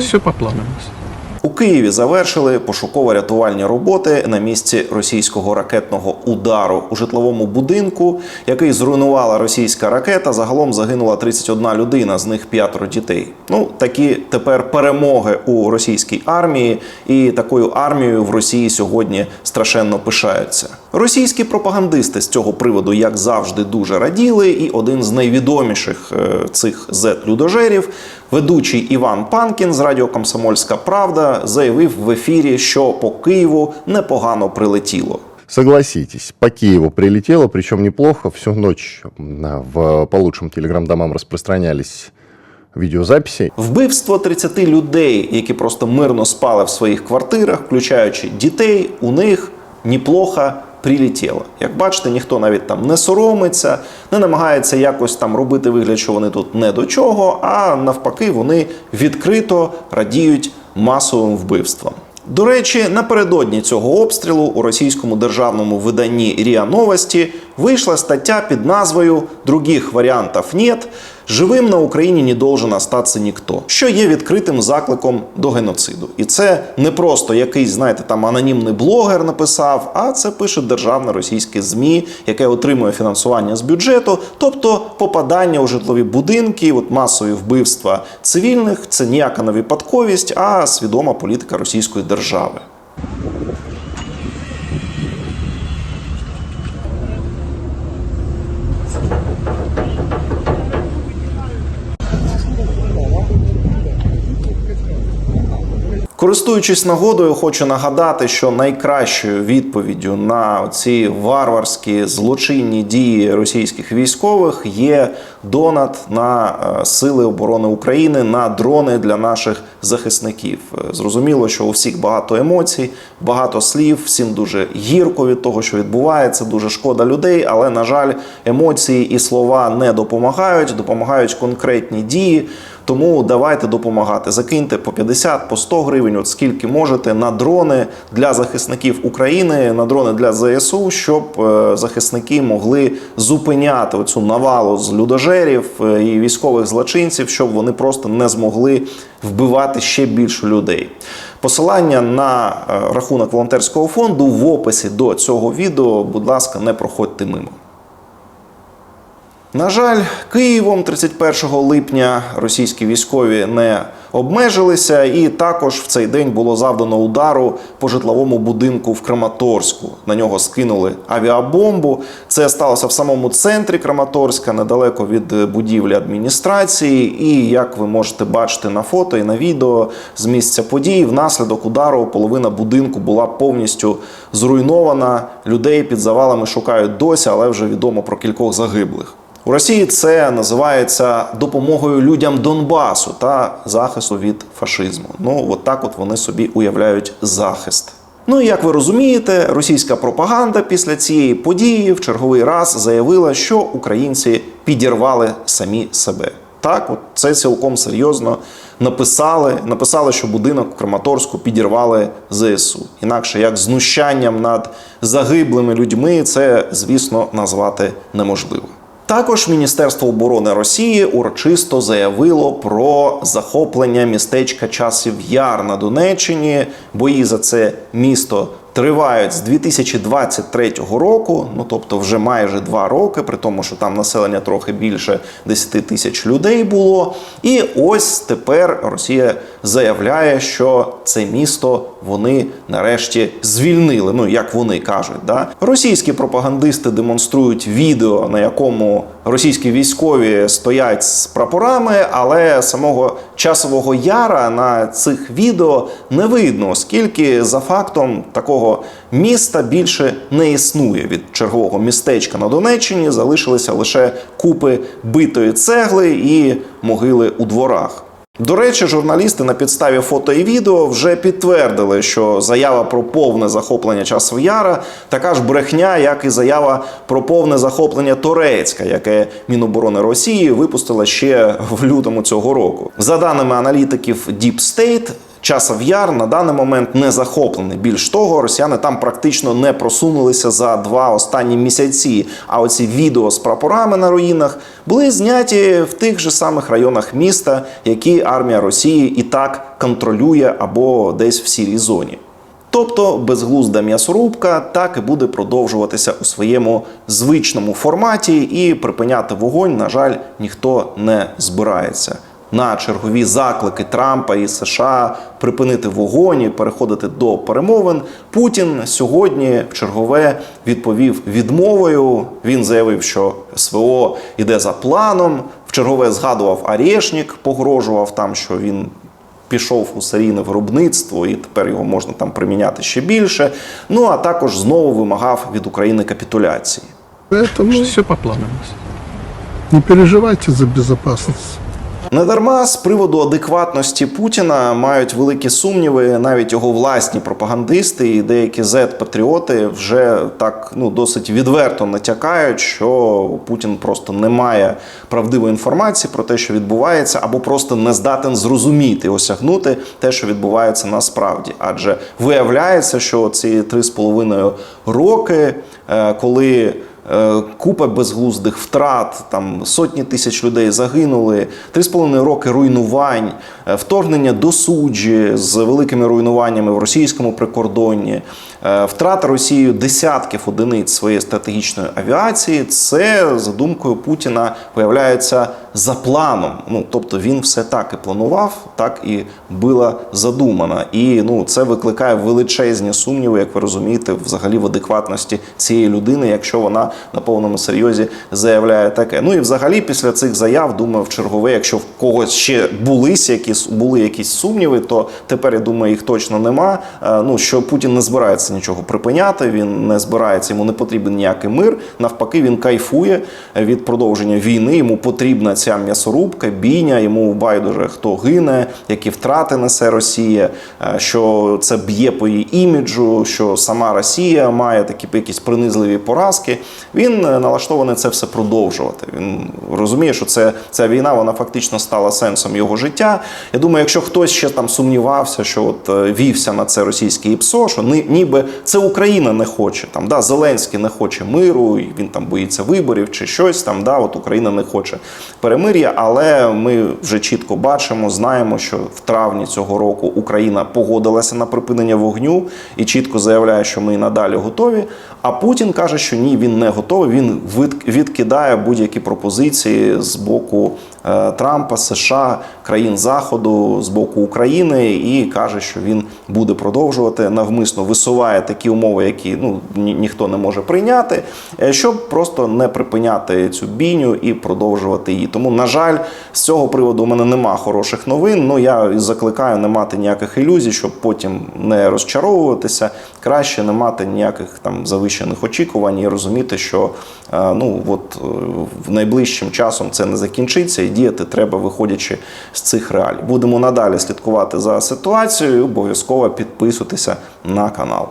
Все по плану. Києві завершили пошуково-рятувальні роботи на місці російського ракетного удару у житловому будинку, який зруйнувала російська ракета. Загалом загинула 31 людина, з них п'ятеро дітей. Ну такі тепер перемоги у російській армії, і такою армією в Росії сьогодні страшенно пишаються. Російські пропагандисти з цього приводу, як завжди, дуже раділи. І один з найвідоміших е, цих зет-людожерів, ведучий Іван Панкін з радіо Комсомольська Правда, заявив в ефірі, що по Києву непогано прилетіло. Согласитесь, по Киеву прилетело, причем неплохо. Всю ночь в по лучшим телеграм-домам распространялись видеозаписи. Вбивство 30 людей, які просто мирно спали в своїх квартирах, включаючи дітей, у них неплохо прилетіло. Як бачите, ніхто навіть там не соромиться, не намагається якось там робити вигляд, що вони тут не до чого, а навпаки, вони відкрито радіють масовим вбивствам. До речі, напередодні цього обстрілу у російському державному виданні РІА Новості вийшла стаття під назвою «Других варіантів нет. Живим на Україні не должен остатися ніхто, що є відкритим закликом до геноциду. І це не просто якийсь, знаєте, там анонімний блогер написав, а це пише державне російське ЗМІ, яке отримує фінансування з бюджету, тобто попадання у житлові будинки, от масові вбивства цивільних це ніяка не випадковість, а свідома політика російської держави. Користуючись нагодою, хочу нагадати, що найкращою відповіддю на ці варварські злочинні дії російських військових є донат на е, сили оборони України на дрони для наших захисників. Е, Зрозуміло, що у всіх багато емоцій, багато слів, всім дуже гірко від того, що відбувається, дуже шкода людей. Але на жаль, емоції і слова не допомагають, допомагають конкретні дії. Тому давайте допомагати. Закиньте по 50, по 100 гривень, от скільки можете на дрони для захисників України, на дрони для ЗСУ, щоб е, захисники могли зупиняти оцю навалу з людожерів е, і військових злочинців, щоб вони просто не змогли вбивати ще більше людей. Посилання на е, рахунок волонтерського фонду в описі до цього відео. Будь ласка, не проходьте мимо. На жаль, Києвом 31 липня російські військові не обмежилися, і також в цей день було завдано удару по житловому будинку в Краматорську. На нього скинули авіабомбу. Це сталося в самому центрі Краматорська, недалеко від будівлі адміністрації. І як ви можете бачити на фото і на відео з місця подій, внаслідок удару половина будинку була повністю зруйнована. Людей під завалами шукають досі, але вже відомо про кількох загиблих. У Росії це називається допомогою людям Донбасу та захисту від фашизму. Ну, от так от вони собі уявляють захист. Ну і як ви розумієте, російська пропаганда після цієї події в черговий раз заявила, що українці підірвали самі себе. Так, от це цілком серйозно написали. Написали, що будинок в Краматорську підірвали ЗСУ. Інакше як знущанням над загиблими людьми, це звісно назвати неможливо. Також Міністерство оборони Росії урочисто заявило про захоплення містечка Часів Яр на Донеччині. Бої за це місто тривають з 2023 року, ну тобто вже майже два роки, при тому, що там населення трохи більше 10 тисяч людей було. І ось тепер Росія заявляє, що це місто вони нарешті звільнили. Ну як вони кажуть, да російські пропагандисти демонструють відео, на якому російські військові стоять з прапорами, але самого часового яра на цих відео не видно, оскільки за фактом такого міста більше не існує. Від чергового містечка на Донеччині залишилися лише купи битої цегли і могили у дворах. До речі, журналісти на підставі фото і відео вже підтвердили, що заява про повне захоплення часу яра така ж брехня, як і заява про повне захоплення Торецька, яке Міноборони Росії випустила ще в лютому цього року. За даними аналітиків Deep State, Часов Яр на даний момент не захоплений. Більш того, росіяни там практично не просунулися за два останні місяці. А оці відео з прапорами на руїнах були зняті в тих же самих районах міста, які армія Росії і так контролює або десь в сірій зоні. Тобто безглузда м'ясорубка так і буде продовжуватися у своєму звичному форматі, і припиняти вогонь, на жаль, ніхто не збирається. На чергові заклики Трампа і США припинити вогонь і переходити до перемовин. Путін сьогодні в чергове відповів відмовою. Він заявив, що СВО йде за планом. В чергове згадував Арєшнік, погрожував там, що він пішов у серійне виробництво, і тепер його можна там приміняти ще більше. Ну а також знову вимагав від України капітуляції. Поэтому Все по плану. не переживайте за безопасность. Недарма з приводу адекватності Путіна мають великі сумніви, навіть його власні пропагандисти і деякі зет-патріоти вже так ну досить відверто натякають, що Путін просто не має правдивої інформації про те, що відбувається, або просто не здатен зрозуміти, осягнути те, що відбувається насправді. Адже виявляється, що ці три з половиною роки, е, коли Купа безглуздих втрат, там сотні тисяч людей загинули, три з половиною роки руйнувань, е, вторгнення до суджі з великими руйнуваннями в російському прикордонні, е, втрата Росією десятків одиниць своєї стратегічної авіації. Це за думкою Путіна виявляється за планом. Ну тобто він все так і планував, так і була задумана. І ну це викликає величезні сумніви, як ви розумієте, взагалі в адекватності цієї людини, якщо вона на повному серйозі заявляє таке. Ну і взагалі після цих заяв, думаю, в чергове, якщо в когось ще були якісь були якісь сумніви, то тепер я думаю, їх точно нема. Е, Ну що Путін не збирається нічого припиняти, він не збирається, йому не потрібен ніякий мир. Навпаки, він кайфує від продовження війни. Йому потрібна ця м'ясорубка, бійня. Йому байдуже хто гине, які втрати несе Росія, е, що це б'є по її іміджу, що сама Росія має такі якісь принизливі поразки. Він е, налаштований це все продовжувати. Він розуміє, що це ця війна вона фактично стала сенсом його життя. Я думаю, якщо хтось ще там сумнівався, що от е, вівся на це російське ІПСО, що ни- ніби це Україна не хоче. Там да Зеленський не хоче миру, він там боїться виборів чи щось там. Да, от Україна не хоче перемир'я, але ми вже чітко бачимо, знаємо, що в травні цього року Україна погодилася на припинення вогню і чітко заявляє, що ми і надалі готові. А Путін каже, що ні, він не готовий. Він від- відкидає будь-які пропозиції з боку Трампа, США, країн Заходу, з боку України, і каже, що він буде продовжувати навмисно висуває такі умови, які ну ні, ніхто не може прийняти, е, щоб просто не припиняти цю бійню і продовжувати її. Тому, на жаль, з цього приводу у мене нема хороших новин. Ну я закликаю не мати ніяких ілюзій, щоб потім не розчаровуватися. Краще не мати ніяких там завищених очікувань і розуміти, що е, ну от е, в найближчим часом це не закінчиться, діяти треба виходячи з цих реалій. Будемо надалі слідкувати за ситуацією. Обов'язково підписуйтеся на канал.